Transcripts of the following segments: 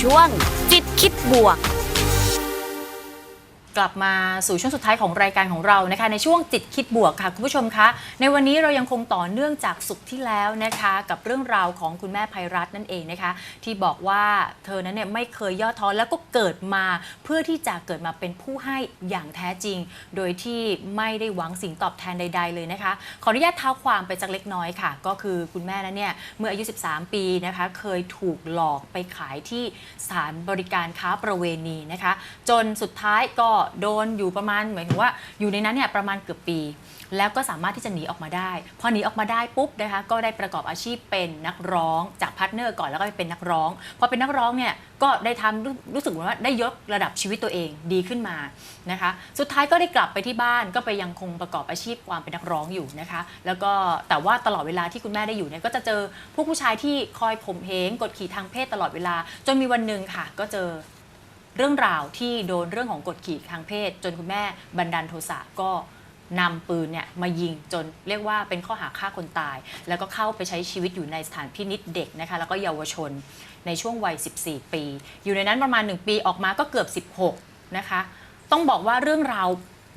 ช่วง จิตคิดบวก กลับมาสู่ช่วงสุดท้ายของรายการของเรานะคะ ในช่วงจิตคิดบวกค่ะ คุณผู้ชมคะ ในวันนี้เรายังคงต่อเนื่องจากสุขที่แล้วนะคะ กับเรื่องราวของคุณแม่ภัยรัตน์นั่นเองนะคะ ที่บอกว่าเธอนั้นเนี่ยไม่เคยย่อท้อแล้วก็เกิดมา เพื่อที่จะเกิดมาเป็นผู้ให้อย่างแท้จริง โดยที่ไม่ได้หวังสิ่งตอบแทนใด ๆ เลยนะคะ ขออนุญาตเท้าความไปสักเล็กน้อยค่ะ ก็คือคุณแม่นั้นเนี่ยเมื่ออายุ 13 ปีนะคะ เคยถูกหลอกไปขายที่สถานบริการค้าประเวณีนะคะ จนสุดท้ายก็โดนอยู่ประมาณหมายถึงว่าอยู่ในนั้นเนี่ยประมาณเกือบปี แล้วก็สามารถที่จะหนีออกมาได้ พอหนีออกมาได้ปุ๊บนะคะก็ได้ประกอบอาชีพเป็นนักร้องจากพาร์ทเนอร์ก่อนแล้วก็ไปเป็นนักร้องพอเป็นนักร้องเนี่ยก็ได้ทำรู้รู้สึกว่าได้ยกระดับชีวิตตัวเองดีขึ้นมานะคะสุดท้ายก็ได้กลับไปที่บ้านก็ไปยังคงประกอบอาชีพความเป็นนักร้องอยู่นะคะ แล้วก็แต่ว่าตลอดเวลาที่คุณแม่ได้อยู่เนี่ยก็จะเจอพวกผู้ชายที่คอยข่มเหงกดขี่ทางเพศตลอดเวลา จนมีวันหนึ่งค่ะ ก็เจอ เรื่องราวที่โดนเรื่องของกดขี่ทางเพศ จนคุณแม่บันดาลโทสะก็นำปืนเนี่ยมายิงจนเรียกว่าเป็นข้อหาฆ่าคนตาย แล้วก็เข้าไปใช้ชีวิตอยู่ในสถานพินิษเด็กนะคะแล้วก็เยาวชนในช่วงวัย 14 ปี อยู่ในนั้นประมาณ 1 ปีออกมาก็เกือบ 16 นะคะ ต้องบอกว่าเรื่องราว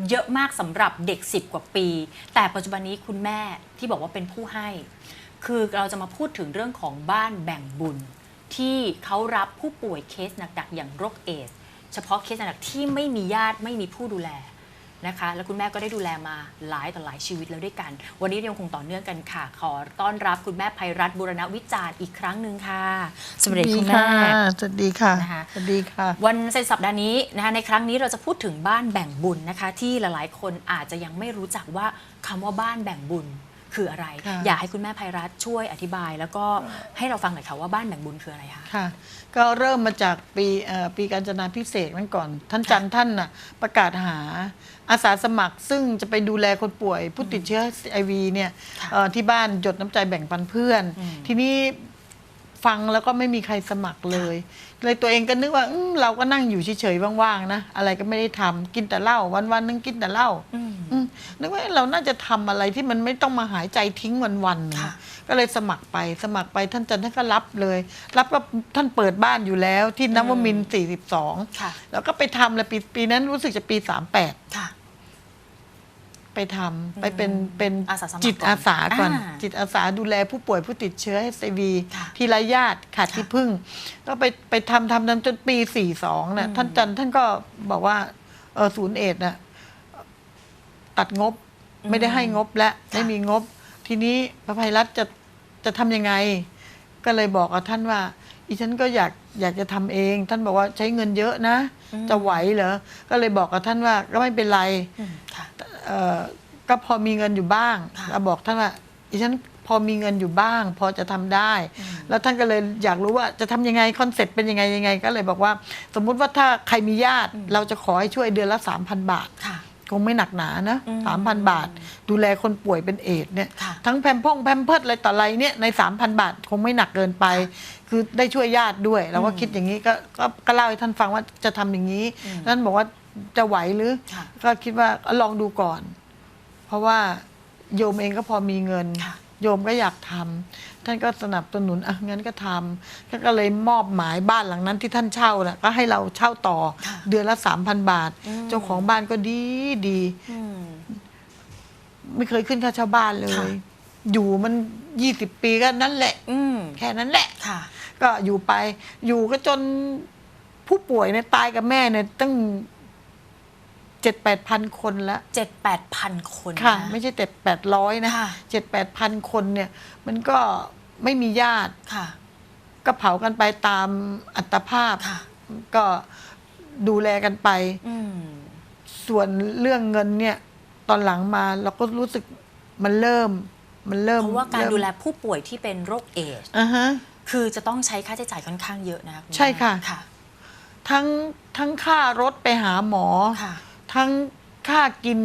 เยอะมากสำหรับเด็ก 10 กว่าปี แต่ปัจจุบันนี้คุณแม่ที่บอกว่าเป็นผู้ให้ คือเราจะมาพูดถึงเรื่องของบ้านแบ่งบุญ ที่เขารับผู้ป่วยเคสหนักๆ อย่างโรคเอดส์เฉพาะเคสหนักๆที่ไม่มีญาติไม่มีผู้ดูแลนะคะ แล้วคุณแม่ก็ได้ดูแลมาหลายต่อหลายชีวิตแล้วด้วยกัน วันนี้ยังคงต่อเนื่องกันค่ะ ขอต้อนรับคุณแม่ภัยรัตน์บุรณวิจารณ์อีกครั้งหนึ่งค่ะสวัสดีคุณแม่สวัสดีค่ะนะคะสวัสดีค่ะ วันเสาร์สัปดาห์นี้นะคะในครั้งนี้เราจะพูดถึงบ้านแบ่งบุญนะคะ ที่หลายๆ คนอาจจะยังไม่รู้จักว่าคำว่าบ้านแบ่งบุญ คืออะไร ค่ะอยากให้คุณแม่ภัยรัตน์ช่วยอธิบาย แล้วก็ให้เราฟังหน่อยค่ะว่าบ้านแบ่งบุญคืออะไรคะ ค่ะ ก็เริ่มมาจากปีเอ่อปีการจนาพิเศษกนั่นก่อน ท่านจันทร์ท่านน่ะประกาศหาอาสาสมัคร ซึ่งจะไปดูแลคนป่วยผู้ติดเชื้อไอวีเนี่ยค่ะเอ่อที่บ้านหยดน้ำใจแบ่งปันเพื่อน อืมทีนี้ ฟังแล้วก็ไม่มีใครสมัครเลย เลยตัวเองก็นึกว่าอืมเราก็นั่งอยู่เฉยๆว่างๆนะอะไรก็ไม่ได้ทำกินแต่เหล้าวันๆนึงกินแต่เหล้า อืม อืมนึกว่าเราน่าจะทำอะไรที่มันไม่ต้องมาหายใจทิ้งวันๆค่ะนะก็เลยสมัครไปสมัครไปท่านจันทร์ท่านก็รับเลย รับก็ท่านเปิดบ้านอยู่แล้วที่นวมินทร์ค่ะ42แล้วก็ไปทำเลยปีปีนั้นรู้สึกจะปี 38 ค่ะ ไปทำไปเป็นเป็นอาสาสมัครจิตอาสาก่อนอ่าจิตอาสาดูแลผู้ป่วยผู้ติดเชื้อ h อ v ค่ะที่ไร้ญาติขาดค่ะที่พึ่ง ก็ไปไปทำทำทำจนปี42นะอืมท่านจันทร์ท่านก็บอกว่าเออศูนย์เอ็ดน่ะตัดงบไม่ได้ให้งบและค่ะไม่มีงบ ทีนี้พระภัยรัฐจะจะทำยังไง ก็เลยบอกกับท่านว่าอีฉันก็อยากอยากจะทำเอง ท่านบอกว่าใช้เงินเยอะนะ จะไหวเหรอ ก็เลยบอกกับท่านว่าก็ไม่เป็นไรอืมค่ะ เอ่อก็พอมีเงินอยู่บ้างค่ะก็บอกท่านว่าอีฉันพอมีเงินอยู่บ้าง พอจะทำได้อืมแล้วท่านก็เลยอยากรู้ว่าจะทำยังไงคอนเซ็ปต์เป็นยังไงยังไง ก็เลยบอกว่า สมมุติว่าถ้าใครมีญาติ เราจะขอให้ช่วยเดือนละ 3,000 บาท ค่ะ คงไม่หนักหนานะอืมสามพันบาท ดูแลคนป่วยเป็นเอดส์เนี่ย ค่ะทั้งแพมพงแพมเพิร์ดอะไรต่ออะไรเนี่ยในสามพันบาทคงไม่หนักเกินไป คือได้ช่วยญาติด้วยเราก็อืมคิดอย่างนี้ก็ก็ก็เล่าให้ท่านฟังว่าจะทำอย่างนี้อืมท่านบอกว่า จะไหวหรือ ค่ะ ก็คิดว่าลองดูก่อน เพราะว่าโยมเองก็พอมีเงิน ค่ะ โยมก็อยากทำท่านก็สนับสนุนอะงั้นก็ทำท่านก็เลยมอบหมายบ้านหลังนั้นที่ท่านเช่าน่ะก็ให้เราเช่าต่อค่ะเดือนละสามพันบาท อืม เจ้าของบ้านก็ดีดี อืม ไม่เคยขึ้นค่าเช่าบ้านเลค่ะ ย อยู่มันยี่สิบปีก็นั่นแหละ อืมแค่นั้นแหละ ค่ะ ก็อยู่ไป อยู่ก็จนผู้ป่วยเนี่ยตายกับแม่เนี่ยตั้ง เจ็ดแปดพันคนละ เจ็ดแปดพันคนค่ะ น ไม่ใช่เจ็ดแปดร้อยนะค่ะ เจ็ดแปดพันคนเนี่ย มันก็ไม่มีญาติค่ะ ก็เผากันไปตามอัตภาพ ค่ะ ก็ดูแลกันไป อืม ส่วนเรื่องเงินเนี่ย ตอนหลังมาเราก็รู้สึกมันเริ่ม มันเริ่มเพราะว่าการเมดูแลผู้ป่วยที่เป็นโรคเอดส์อ่าฮะ คือจะต้องใช้ค่าใช้จ่ายค่อนข้างเยอะนะคะณแม่ใช่ค่ะ ค่ะ ทั้งทั้งค่ารถไปหาหมอ ค่ะ ทั้งค่ากิน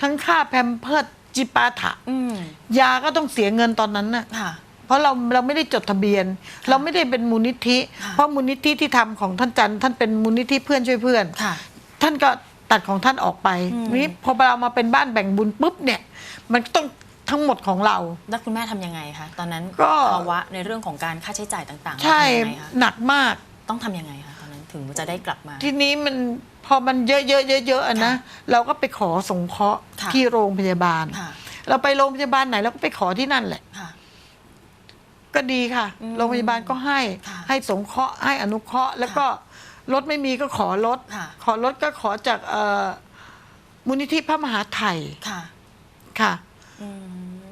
ทั้งค่าแพมเพิร์ดจิปาถะอืมยาก็ต้องเสียเงินตอนนั้นน่ะ ค่ะ เพราะเราเราไม่ได้จดทะเบียน เราไม่ได้เป็นมูลนิธิ ค่ะ เพราะมูลนิธิที่ทำของท่านจันทร์ท่านเป็นมูลนิธิเพื่อนช่วยเพื่อน ค่ะ ท่านก็ตัดของท่านออกไปอืม นี้พอเรามาเป็นบ้านแบ่งบุญปุ๊บเนี่ยมันก็ต้องทั้งหมดของเรา แล้วคุณแม่ทำยังไงคะตอนนั้นก็ ภาวะในเรื่องของการค่าใช้จ่ายต่างๆใช่เราทำยังไงคะหนักมาก ต้องทำยังไงคะตอนนั้นถึงจะได้กลับมา ทีนี้มัน พอมันเยอะๆเยอะๆอะนะเราก็ไปขอสงเคราะห์ค่ะที่โรงพยาบาล ค่ะ เราไปโรงพยาบาลไหนเราก็ไปขอที่นั่นแหละ ค่ะ ก็ดีค่ะ อืมโรงพยาบาลก็ให้ค่ะให้สงเคราะห์ให้อนุเคราะห์ แล้วก็รถไม่มีก็ขอรถ ค่ะ ขอรถก็ขอจากเอ่อมูลนิธิพระมหาไทยค่ะค่ะ อืม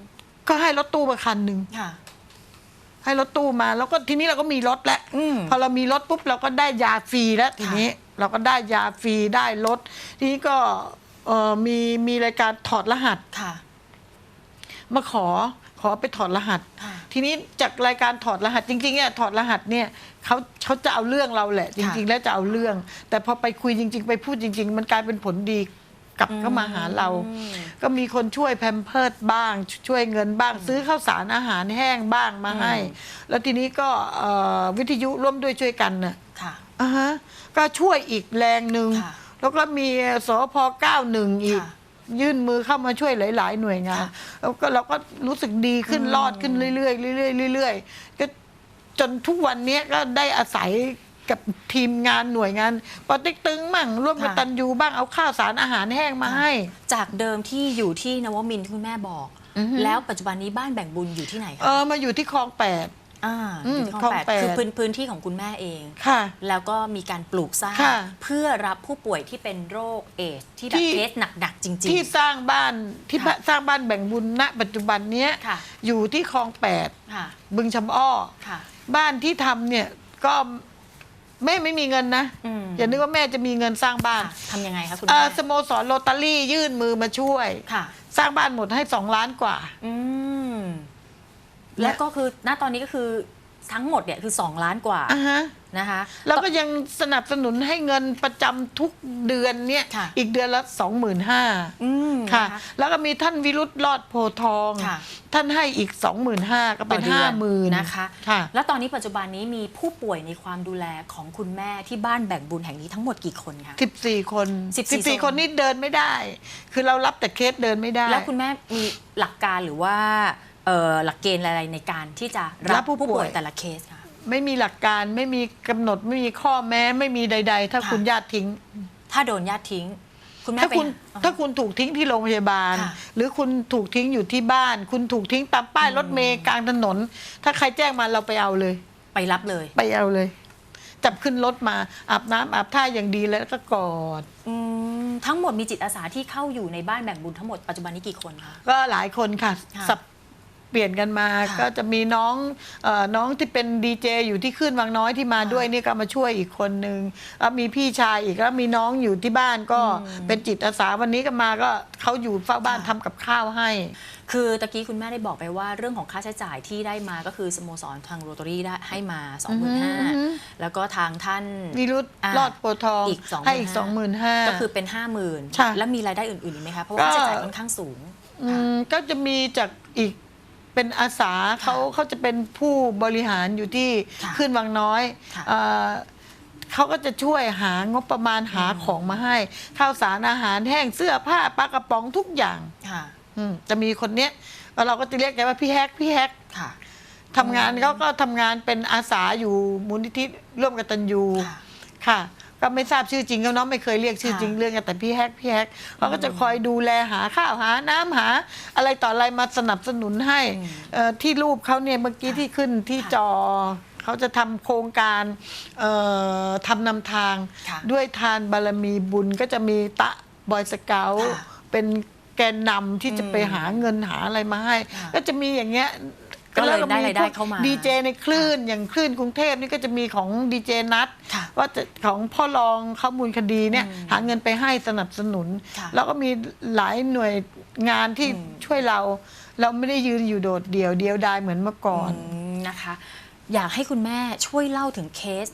ก็ให้รถตู้มาคันหนึ่งค่ะ ให้รถตู้มา แล้วก็ทีนี้เราก็มีรถแล้วอืม พอเรามีรถปุ๊บเราก็ได้ยาฟรีแล้วทีนี้ เราก็ได้ยาฟรีได้รถทีนี้ก็เอ่อมีมีรายการถอดรหัส ค่ะ มาขอขอไปถอดรหัส ค่ะ ทีนี้จากรายการถอดรหัสจริงๆเนี่ยถอดรหัสเนี่ยเขาเขาจะเอาเรื่องเราแหละ จริง ๆ แล้วจะเอาเรื่อง แต่พอไปคุยจริง ๆ ไปพูดจริง ๆ มันกลายเป็นผลดีกลับเข้ามาหาเรา อืม ก็มีคนช่วยแพมเพิร์ดบ้าง ช่วยเงินบ้าง ซื้อข้าวสารอาหารแห้งบ้างมาให้ แล้วทีนี้ก็เอ่อวิทยุร่วมด้วยช่วยกันน่ะค่ะ อ่าฮะก็ช่วยอีกแรงหนึ่ง ค่ะแล้วก็มีสพ91 อีก ค่ะยื่นมือเข้ามาช่วยหลาย ๆ หน่วยงาน ค่ะแล้วก็เราก็รู้สึกดีขึ้นรอดขึ้นเรื่อยๆเรื่อยๆเรื่อยๆก็จนทุกวันเนี้ยก็ได้อาศัยกับทีมงานหน่วยงานปอเติ๊กตึงมั่งร่วมกับค่ะ ตันยูบ้างเอาข้าวสารอาหารแห้งมาให้ จากเดิมที่อยู่ที่นวมินทร์ที่คุณแม่บอกอือฮึแล้วปัจจุบันนี้บ้านแบ่งบุญอยู่ที่ไหนเอคะ อมาอยู่ที่คลองแปด อ่าอืมอยู่ที่คลองคลองแปดแปดคือพื้นพื้นที่ของคุณแม่เองค่ะ แล้วก็มีการปลูกสร้าง ค่ะเพื่อรับผู้ป่วยที่เป็นโรคเอดส์ที่แบบที่ เคสหนักๆจริง ที่สร้างบ้านที่ค่ะสร้างบ้านแบ่งบุญณปัจจุบันเนี้ยค่ะ อยู่ที่คลองแปดๆ ค่ะ บึงชำอ้อ ค่ะ บ้านที่ทำเนี่ยก็แม่ไม่มีเงินนะอืม อย่านึกว่าแม่จะมีเงินสร้างบ้านค่ะทำยังไงคะคุณเอ่แม่อสโมสรโรตารี่ยื่นมือมาช่วย ค่ะ สร้างบ้านหมดให้สองล้านกว่า อืม และแล้วก็คือณตอนนี้ก็คือทั้งหมดเนี่ยคือ 2 ล้านกว่าอะฮะ นะคะแล้วก็ยังสนับสนุนให้เงินประจำทุกเดือนเนี่ย ค่ะอีกเดือนละสองหมื่นห้าอืมค่ะ น แล้วก็มีท่านวิรุธรอดโพธิ์ทอง ค่ะท่านให้อีกสองหมื่นห้าก็เป็น ต่อดืห้าอหมื่นนะคะ ค่ะ แล้วตอนนี้ปัจจุบันนี้มีผู้ป่วยในความดูแลของคุณแม่ที่บ้านแบ่งบุญแห่งนี้ทั้งหมดกี่คนคะสิบสี่คนสิบสี่สี่คนนี่เดินไม่ได้ คือเรารับแต่เคสเดินไม่ได้ แล้วคุณแม่มีหลักการหรือว่า เอ่อหลักเกณฑ์อะไรในการที่จะรัรับบผู้ผู้ป่ป่ววย ยแต่ละเคสค่ะ ไม่มีหลักการไม่มีกำหนดไม่มีข้อแม้ไม่มีใด ๆ ถ้าค่ะ คุณญาติทิ้ง ถ้าโดนญาติทิ้ง คุณแม่ถ้าไปคุณอ่ถ้าคุณถูกทิ้งที่โรงพยาบาล ค่ะ หรือคุณถูกทิ้งอยู่ที่บ้าน คุณถูกทิ้งตามป้ายรถเมล์กลางถนน ถ้าใครแจ้งมาเราไปเอาเลย ไปรับเลย ไปเอาเลย จับขึ้นรถมาอาบน้ำอาบท่าอย่างดีแล้วก็กอด อืมทั้งหมดมีจิตอาสาที่เข้าอยู่ในบ้านแบ่งบุญทั้งหมดปัจจุบันนี้กี่คนคะ ก็หลายคนค่ะค่ะ สับ เปลี่ยนกันมา ค่ะก็จะมีน้องเออน้องที่เป็นดีเจอยู่ที่ขึ้นวังน้อยที่มาค่ะด้วยนี่ก็มาช่วยอีกคนนึงแล้วมีพี่ชายอีกแล้วมีน้องอยู่ที่บ้านก็อืมเป็นจิตอาสาวันนี้ก็มาก็เขาอยู่เฝ้าบ้านค่ะ ทำกับข้าวให้ คือตะกี้คุณแม่ได้บอกไปว่าเรื่องของค่าใช้จ่ายที่ได้มาก็คือสโมสรทางโรตารี่ได้ให้มาอือฮึ25,000แล้วก็ทางท่าน วิรุธอ่ารอดโพธิ์ทองอีก25,000 ให้อีกสองหมื่นห้า ก็คือเป็นค่ะ50,000แล้วมีรายได้อื่นๆอีกไหมคะ เพราะว่าก็ ค่าใช้จ่ายค่อนข้างสูง อืมก็จะมีจากอีก เป็นอาสาเขาเขาจะเป็นผู้บริหารอยู่ที่ค่ะขึ้นวังน้อยค่ะ เอ่อเขาก็จะช่วยหางบประมาณหาของมาให้ข้าวสารอาหารแห้งเสื้อผ้าปลากระป๋องทุกอย่างค่ะ อืมจะมีคนเนี้ยแล้วเราก็จะเรียกแกว่าพี่แฮกพี่แฮก ค่ะ ทำงานเขาก็ทำงานเป็นอาสาอยู่มูลนิธิร่วมกับตันยูค่ะ ค่ะ ก็ไม่ทราบชื่อจริงเขาเนาะไม่เคยเรียกชื่อจริงค่ะเรื่องกันแต่พี่แฮกพี่แฮกเขาก็จะคอยดูแลหาข้าวหาน้ำหา อะไรต่ออะไรมาสนับสนุนให้เอ่อที่รูปเขาเนี่ยเมื่อกี้ที่ขึ้นที่จอเขาจะทำโครงการเอ่อทำนำทางค่ะด้วยทานบารมีบุญก็จะมีตะบอยสเกลค่ะเป็นแกนนำที่จะไปหาเงินหาอะไรมาให้ค่ะก็จะมีอย่างเงี้ย ก็เลยแวได้รายได้เข้ามาดีเจในคลื่นอย่างคลื่นกรุงเทพนี่ก็จะมีของดีเจนัทค่ะว่าจะของพ่อรองข้อมูลคดีเนี่ยอืมหาเงินไปให้สนับสนุนค่ะแล้วก็มีหลายหน่วยงานที่อืมช่วยเรา เราไม่ได้ยืนอยู่โดดเดี่ยวเดียวดายเหมือนเมื่อก่อนอืมนะคะ อยากให้คุณแม่ช่วยเล่าถึงเคส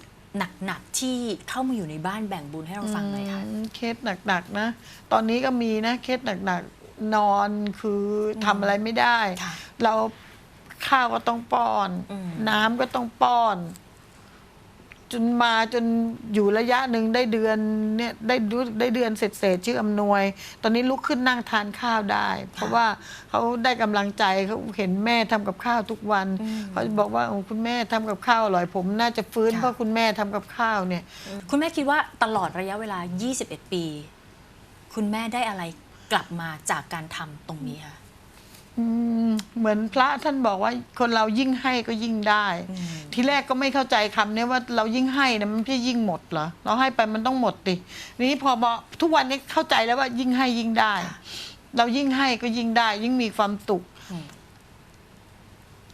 หนักๆที่เข้ามาอยู่ในบ้านแบ่งบุญให้เราฟังหน่อยค่ะอืมเคสหนักๆนะ ตอนนี้ก็มีนะเคสหนักๆนอนคือทำอะไรไม่ได้ค่ะเรา ข้าวก็ต้องป้อน อืม น้ำก็ต้องป้อน จนมาจนอยู่ระยะหนึ่งได้เดือนเนี่ยได้ดูได้เดือนเสร็จเสร็จชื่ออำนวย ตอนนี้ลุกขึ้นนั่งทานข้าวได้ เพราะว่าเขาได้กำลังใจเขาเห็นแม่ทำกับข้าวทุกวันอืมเขาบอกว่าโอ้คุณแม่ทำกับข้าวอร่อยผม น่าจะฟื้นค่ะ เพราะคุณแม่ทำกับข้าวเนี่ย คุณแม่คิดว่าตลอดระยะเวลา 21 ปี คุณแม่ได้อะไรกลับมาจากการทำตรงนี้คะ อืมเหมือนพระท่านบอกว่าคนเรายิ่งให้ก็ยิ่งได้อืมทีแรกก็ไม่เข้าใจคำเนี้ยว่าเรายิ่งให้นะมันไม่ใช่ยิ่งหมดเหรอเราให้ไปมันต้องหมดดินี้พอมาทุกวันนี้เข้าใจแล้วว่ายิ่งให้ยิ่งได้ เรายิ่งให้ก็ยิ่งได้ ยิ่งมีความสุขอืม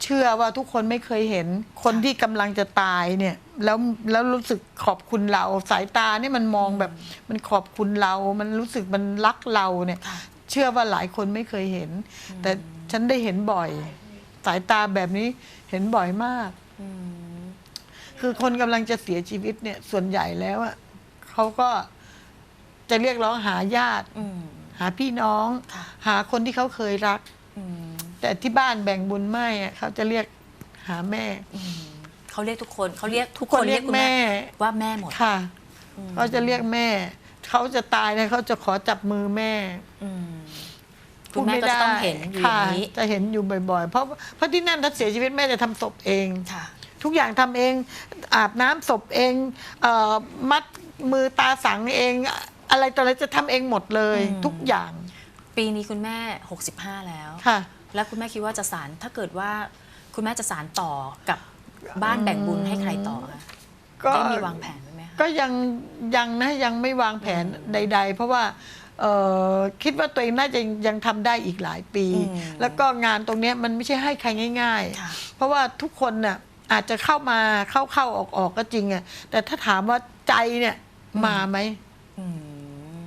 เชื่อว่าทุกคนไม่เคยเห็น คนที่กำลังจะตายเนี่ย แล้วแล้วรู้สึกขอบคุณเรา สายตาเนี่ยมันมองแบบ มันขอบคุณเรา มันรู้สึกมันรักเราเนี่ยค่ะ เชื่อว่าหลายคนไม่เคยเห็น แต่ฉันได้เห็นบ่อย สายตาแบบนี้เห็นบ่อยมากอืมคือคนกำลังจะเสียชีวิตเนี่ย ส่วนใหญ่แล้วอะเขาก็จะเรียกร้องหาญาติอืมหาพี่น้องค่ะหาคนที่เขาเคยรักอืมแต่ที่บ้านแบ่งบุญไม่อะเขาจะเรียกหาแม่อืมเขาเรียกทุกคนเขาเรียกทุกคคนนเรีเรียยกกคุณแม่แม่ ว่าแม่หมดค่ะอืมเขาจะเรียกแม่ เขาจะตายเนี่ยเขาจะขอจับมือแม่ อืม คุณแม่ก็จะต้องเห็นอยู่อย่างนี้ค่ะจะเห็นอยู่บ่อยๆ เพราะเพราะที่นั่นถ้าเสียชีวิตแม่จะทำศพเองค่ะทุกอย่างทำเองอาบน้ำศพเองเอ่อมัดมือตาสังเอง อะไรต่ออะไรจะทำเองหมดเลยอืมทุกอย่าง ปีนี้คุณแม่ 65 แล้วค่ะแล้วคุณแม่คิดว่าจะสารถ้าเกิดว่าคุณแม่จะสารต่อกับบ้านแบ่งบุญให้ใครต่อคะก็ได้มีวางแผนไว้ไหมคะก็ยังยังนะยังไม่วางแผนใด ๆ เพราะว่าเอ่อ คิดว่าตัวเองน่าจะยังทำได้อีกหลายปีอืมแล้วก็งานตรงเนี้ยมันไม่ใช่ให้ใครง่ายค่ะๆเพราะว่าทุกคนน่ะอาจจะเข้ามาเข้าเข้าออกออกก็จริงอะแต่ถ้าถามว่าใจเนี่ยมาไหมอืม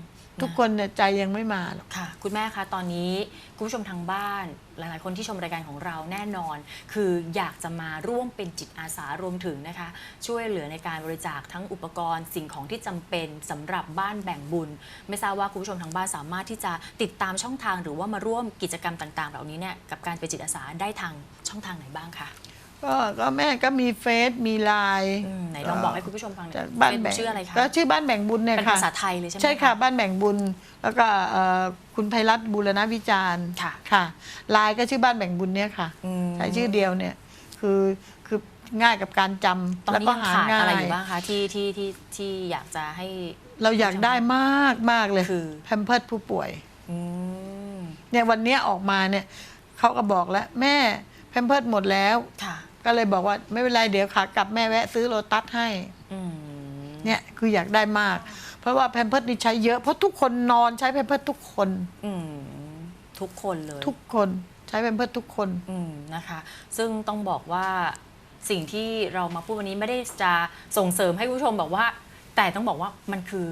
ทุกคนเนี่ยใจยังไม่มาหรอกค่ะ คุณแม่คะตอนนี้คุณผู้ชมทางบ้าน หลาย ๆ คนที่ชมรายการของเราแน่นอน คืออยากจะมาร่วมเป็นจิตอาสารวมถึงนะคะ ช่วยเหลือในการบริจาคทั้งอุปกรณ์สิ่งของที่จำเป็นสำหรับบ้านแบ่งบุญ ไม่ทราบว่าคุณผู้ชมทางบ้านสามารถที่จะติดตามช่องทางหรือว่ามาร่วมกิจกรรมต่าง ๆ เหล่านี้เนี่ยกับการเป็นจิตอาสาได้ทางช่องทางไหนบ้างคะ ก็ก็แม่ก็มีเฟซมีไลน์อืมไหนลองบอกให้คุณผู้ชมฟังหน่อยจากบ้านเฟซแบ่งชื่ออะไรคะก็ชื่อบ้านแบ่งบุญเนี่ยเป็นค่ะ ภาษาไทยเลยใช่ไหม ใช่ค่ะะบ้านแบ่งบุญ แล้วก็เอ่อคุณไพรัตน์บูรณวิจารณ์ค่ะ ค่ะไลน์ก็ชื่อบ้านแบ่งบุญเนี่ยค่ะ อืมใช้ชื่อเดียวเนี่ยคือคือง่ายกับการจำตอนแล้วนี้ก็ยังหาขาดง่าอะไรย อยู่บ้างคะที่ที่ที่ที่อยากจะให้ เราอยากได้มากมากเลยคือ แพมเพิร์ดผู้ป่วยอืมเนี่ยวันเนี้ยออกมาเนี่ยเขาก็บอกแล้ว แม่แพมเพิร์ดหมดแล้ว ค่ะ ก็เลยบอกว่าไม่เป็นไรเดี๋ยวขากลับแม่แวะซื้อโลตัสให้อืมเนี่ยคืออยากได้มาก เพราะว่าแพมเพิร์ดนี่ใช้เยอะเพราะทุกคนนอนใช้แพมเพิร์ดทุกคนอืมทุกคนเลย ทุกคนใช้แพมเพิร์ดทุกคนอืมนะคะ ซึ่งต้องบอกว่าสิ่งที่เรามาพูดวันนี้ไม่ได้จะส่งเสริมให้คุณผู้ชมบอกว่า แต่ต้องบอกว่ามันคือ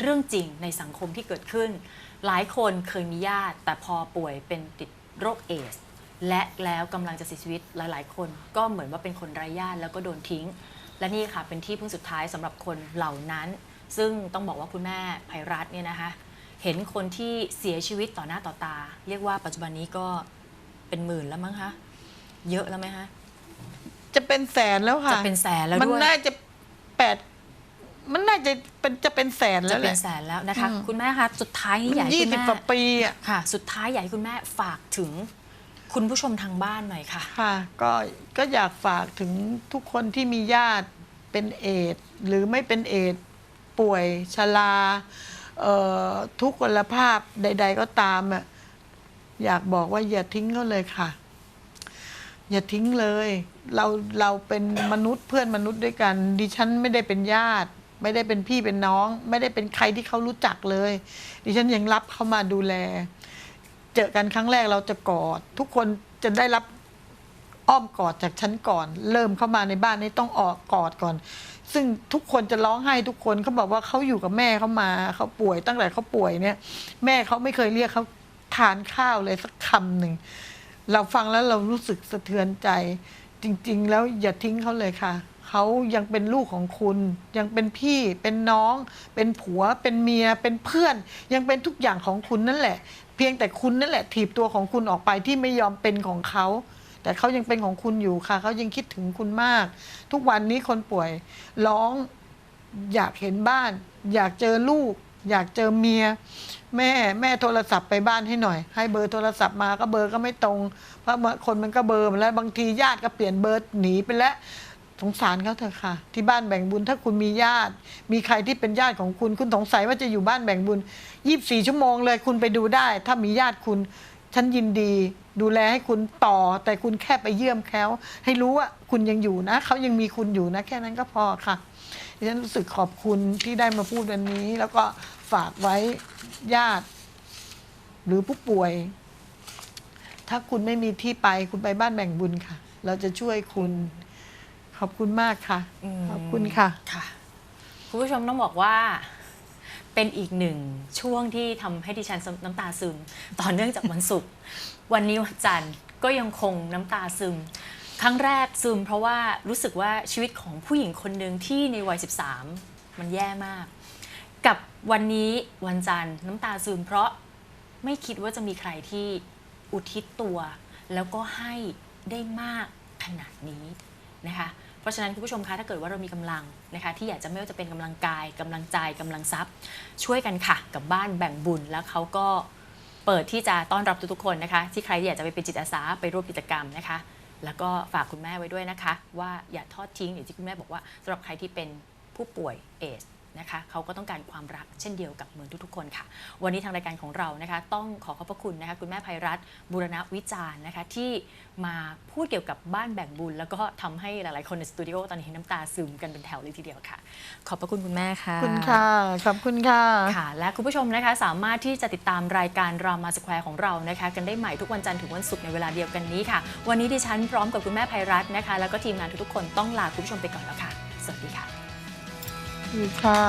เรื่องจริงในสังคมที่เกิดขึ้น หลายคนเคยมีญาติ แต่พอป่วยเป็นติดโรคเอส และแล้วกำลังจะเสียชีวิตหลาย ๆ คน ก็เหมือนว่าเป็นคนไร้ญาติแล้วก็โดนทิ้ง และนี่ค่ะเป็นที่พึ่งสุดท้ายสำหรับคนเหล่านั้น ซึ่งต้องบอกว่าคุณแม่ไพรัตน์เนี่ยนะคะ เห็นคนที่เสียชีวิตต่อหน้าต่อตา เรียกว่าปัจจุบันนี้ก็เป็นหมื่นแล้วมั้งคะเยอะแล้วไหมคะ จะเป็นแสนแล้วค่ะจะเป็นแสนแล้วมันด้วยน่าจะแปดมันน่าจะเป็นจะเป็นแสนแล้จะวแหเป็ละ นแสนแล้วนะคะ อืม คุณแม่คะสุดท้ายนี้อยากให้ยี่คุณสิบแม่ กว่าปีอะ ค่ะ สุดท้ายอยากให้คุณแม่ฝากถึง คุณผู้ชมทางบ้านหน่อยค่ะ ค่ะก็ก็อยากฝากถึงทุกคนที่มีญาติเป็นเอดส์หรือไม่เป็นเอดส์ป่วยชราเอ่อทุกขลภาพใด ๆ ก็ตามอะอยากบอกว่าอย่าทิ้งเขาเลยค่ะ อย่าทิ้งเลย เราเราเป็นมนุษย์เพื่อนมนุษย์ด้วยกัน ดิฉันไม่ได้เป็นญาติ ไม่ได้เป็นพี่เป็นน้อง ไม่ได้เป็นใครที่เขารู้จักเลย ดิฉันยังรับเขามาดูแล เจอกันครั้งแรกเราจะกอด ทุกคนจะได้รับอ้อมกอดจากฉันก่อน เริ่มเข้ามาในบ้านนี้ต้องออกกอดก่อน ซึ่งทุกคนจะร้องไห้ทุกคนเขาบอกว่าเขาอยู่กับแม่เขามาเขาป่วยตั้งแต่เขาป่วยเนี่ย แม่เขาไม่เคยเรียกเขาทานข้าวเลยสักคำหนึ่งเราฟังแล้วเรารู้สึกสะเทือนใจ จริง ๆ แล้วอย่าทิ้งเขาเลยค่ะเขายังเป็นลูกของคุณ ยังเป็นพี่เป็นน้อง เป็นผัวเป็นเมียเป็นเพื่อน ยังเป็นทุกอย่างของคุณนั่นแหละ เพียงแต่คุณนั่นแหละถีบตัวของคุณออกไปที่ไม่ยอมเป็นของเขา แต่เขายังเป็นของคุณอยู่ค่ะ เขายังคิดถึงคุณมาก ทุกวันนี้คนป่วยร้องอยากเห็นบ้าน อยากเจอลูก อยากเจอเมีย แม่แม่โทรศัพท์ไปบ้านให้หน่อย ให้เบอร์โทรศัพท์มาก็เบอร์ก็ไม่ตรง เพราะคนมันก็เบอร์มาแล้วบางทีญาติก็เปลี่ยนเบอร์หนีไปแล้ว สงสารเขาเถอะค่ะ ที่บ้านแบ่งบุญถ้าคุณมีญาติ มีใครที่เป็นญาติของคุณ คุณสงสัยว่าจะอยู่บ้านแบ่งบุญ 24 ชั่วโมงเลยคุณไปดูได้ ถ้ามีญาติคุณฉันยินดี ดูแลให้คุณต่อ แต่คุณแค่ไปเยี่ยมเขาให้รู้ว่าคุณยังอยู่นะเขายังมีคุณอยู่นะ แค่นั้นก็พอค่ะดิฉันรู้สึกขอบคุณที่ได้มาพูดวันนี้ แล้วก็ฝากไว้ญาติ หรือผู้ป่วย ถ้าคุณไม่มีที่ไปคุณไปบ้านแบ่งบุญค่ะ เราจะช่วยคุณ ขอบคุณมากค่ะ ขอบคุณค่ะ ค่ะคุณผู้ชมต้องบอกว่าเป็นอีกหนึ่งช่วงที่ทำให้ดิฉันน้ำตาซึม ต่อเนื่องจากวันศุกร์วันนี้วันจันทร์ก็ยังคงน้ำตาซึม ครั้งแรกซึม เพราะว่ารู้สึกว่าชีวิตของผู้หญิงคนหนึ่งที่ในวัย 13 มันแย่มาก กับวันนี้วันจันทร์น้ำตาซึม เพราะไม่คิดว่าจะมีใครที่อุทิศตัว แล้วก็ให้ได้มากขนาดนี้นะคะเพ ราะฉะนั้นคุณผู้ชมคะถ้าเกิดว่าเรามีกำลังนะคะที่อยากจะไม่ว่าจะเป็นกำลังกายกำลังใจกำลังทรัพย์ ช่วยกันค่ะกับบ้านแบ่งบุญแล้วเขาก็เปิดที่จะต้อนรับทุกๆคนนะคะ ที่ใครที่อยากจะไปเป็นจิตอาสาไปร่วมกิจกรรมนะคะ แล้วก็ฝากคุณแม่ไว้ด้วยนะคะ ว่าอย่าทอดทิ้งอย่างที่คุณแม่บอกว่าสำหรับใครที่เป็นผู้ป่วยเอส นะคะเขาก็ต้องการความรักเช่นเดียวกับเหมือนทุกๆคนค่ะ วันนี้ทางรายการของเรานะคะต้องขอขอบพระคุณนะคะคุณแม่ภัยรัตน์บุรณวิจารณ์นะคะที่มาพูดเกี่ยวกับบ้านแบ่งบุญ แล้วก็ทำให้หลายๆคนในสตูดิโอตอนนี้น้ำตาซึมกันเป็นแถวเลยทีเดียวค่ะ ขอบพระคุณคุณแม่ค่ะขอบคุณค่ะขอบคุณค่ะค่ะ และคุณผู้ชมนะคะสามารถที่จะติดตามรายการรามาสแควร์ของเรานะคะกันได้ใหม่ทุกวันจันทร์ถึงวันศุกร์ในเวลาเดียวกันนี้ค่ะ วันนี้ดิฉันพร้อมกับคุณแม่ภัยรัตน์นะคะแล้วก็ทีมงานทุกๆคนต้องลาคุณผู้ชมไปก่อนแล้วค่ะ สวัสดีค่ะ ดีค่ะ